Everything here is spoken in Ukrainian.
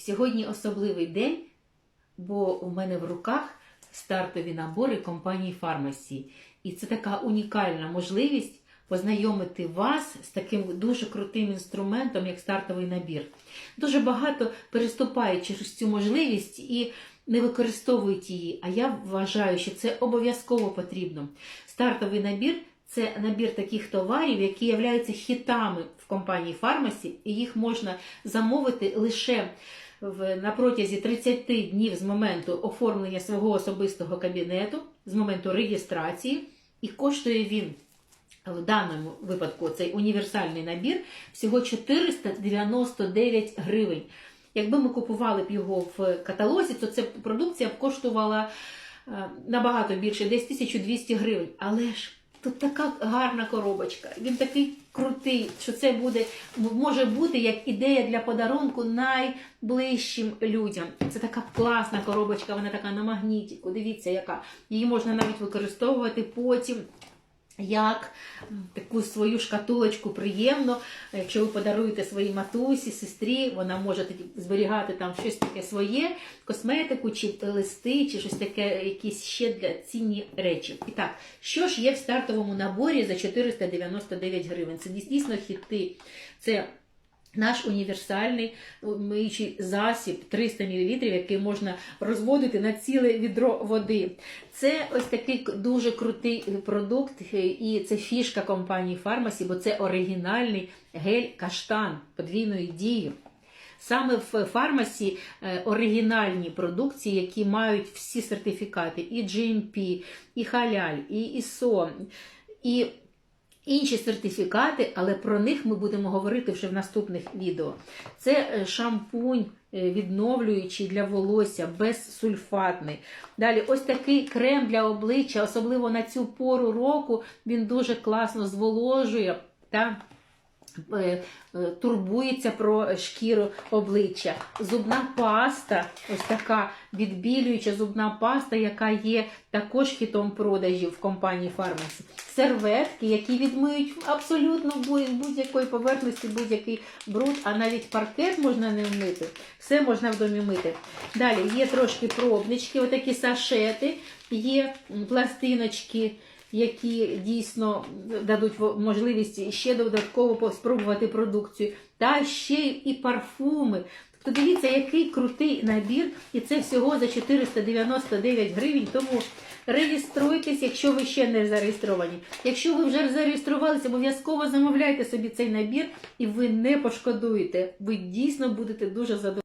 Сьогодні особливий день, бо у мене в руках стартові набори компанії Фармасі. І це така унікальна можливість познайомити вас з таким дуже крутим інструментом, як стартовий набір. Дуже багато переступають через цю можливість і не використовують її. А я вважаю, що це обов'язково потрібно. Стартовий набір це набір таких товарів, які являються хітами в компанії Фармасі, і їх можна замовити лише на протязі 30 днів з моменту оформлення свого особистого кабінету, з моменту реєстрації, і коштує він. В даному випадку цей універсальний набір всього 499 гривень. Якби ми купували б його в каталозі, то ця продукція б коштувала е, набагато більше, десь 1200 гривень. Але ж тут така гарна коробочка, він такий крутий, що це буде, може бути як ідея для подарунку найближчим людям. Це така класна коробочка, вона така на магнітіку. Дивіться, яка. Її можна навіть використовувати потім як таку свою шкатулочку приємно. Якщо ви подаруєте своїй матусі, сестрі, вона може зберігати там щось таке своє, косметику, чи листи, чи щось таке, якісь ще для цінні речі. І так, що ж є в стартовому наборі за 499 гривень? Це дійсно хіти. Це наш універсальний миючий засіб 300 мл, який можна розводити на ціле відро води. Це ось такий дуже крутий продукт, і це фішка компанії Фармасі, бо це оригінальний гель каштан подвійної дії. Саме в фармасі е, оригінальні продукції, які мають всі сертифікати: і GMP, і халяль, і ISO, і інші сертифікати, але про них ми будемо говорити вже в наступних відео. Це е, шампунь е, відновлюючий для волосся, безсульфатний. Далі, ось такий крем для обличчя, особливо на цю пору року, він дуже класно зволожує та турбується про шкіру обличчя. Зубна паста, ось така відбілююча зубна паста, яка є також хітом продажів в компанії Фармасі. Серветки, які відмиють абсолютно будь-якої поверхності, будь-який бруд, а навіть паркет можна не вмити. Все можна в домі мити. Далі є трошки пробнички, отакі сашети, є пластиночки які дійсно дадуть можливість ще додатково спробувати продукцію, та ще і парфуми. Тобто дивіться, який крутий набір, і це всього за 499 гривень. Тому реєструйтесь, якщо ви ще не зареєстровані. Якщо ви вже зареєструвалися, обов'язково замовляйте собі цей набір, і ви не пошкодуєте. Ви дійсно будете дуже задоволені.